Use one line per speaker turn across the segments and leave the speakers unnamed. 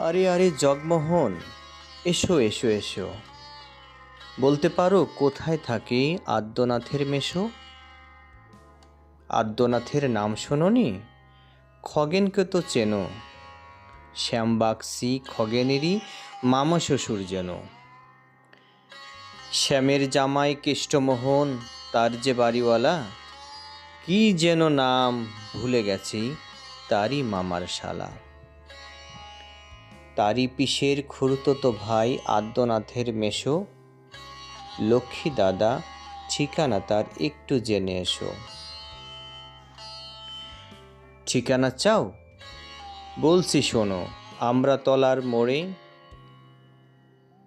আরে আরে, জগমোহন, এসো এসো এসো। বলতে পারো কোথায় থাকে আদ্যনাথের মেশো? আদ্যনাথের নাম শোনোনি? খগেনকে তো চেনো। শ্যামবাক্সি খগেনেরই মামা শ্বশুর যেন। শ্যামের জামাই কেষ্টমোহন তার যে বাড়িওয়ালা, কি যেন নাম ভুলে গেছি, তারই মামার শালা। তারই পিসের খুড়তো ভাই আদ্যনাথের মেশো। লক্ষ্মী দাদা, ঠিকানা তার একটু জেনে এসো। ঠিকানা চাও? বলছি শোনো আমরা তলার মোড়ে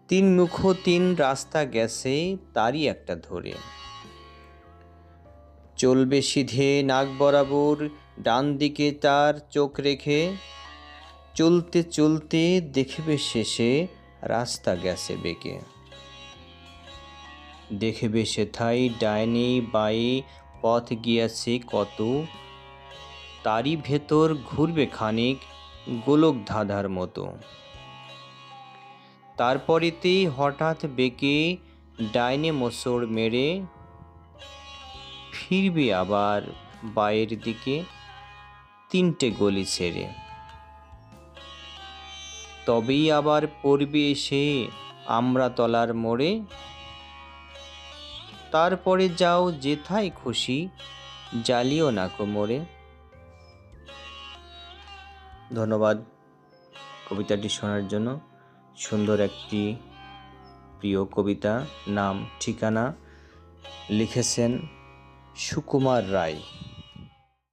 তিন মুখ তিন রাস্তা গেছে তারই একটা ধরে। চলবে সিধে নাক বরাবর ডান দিকে তার চোখ রেখে চলতে চলতে দেখবে শেষে রাস্তা গেছে বেঁকে। দেখবে সেথায় ডাইনি বাই পথ গিয়াছে কত। তারই ভেতর ঘুরবে খানিক গোলক ধাঁধার মতো। তারপরেতেই হঠাৎ বেঁকে ডাইনে মোসড় মেরে ফিরবে আবার বায়ের দিকে তিনটে গলি ছেড়ে। তবেই আবার পড়বে এসে আমরা তলার মোড়ে। তারপরে যাও যেথায় খুশি, জ্বালিও না কোমরে ধন্যবাদ কবিতাটি শোনার জন্য। সুন্দর একটি প্রিয় কবিতা, নাম, ঠিকানা, লিখেছেন সুকুমার রায়।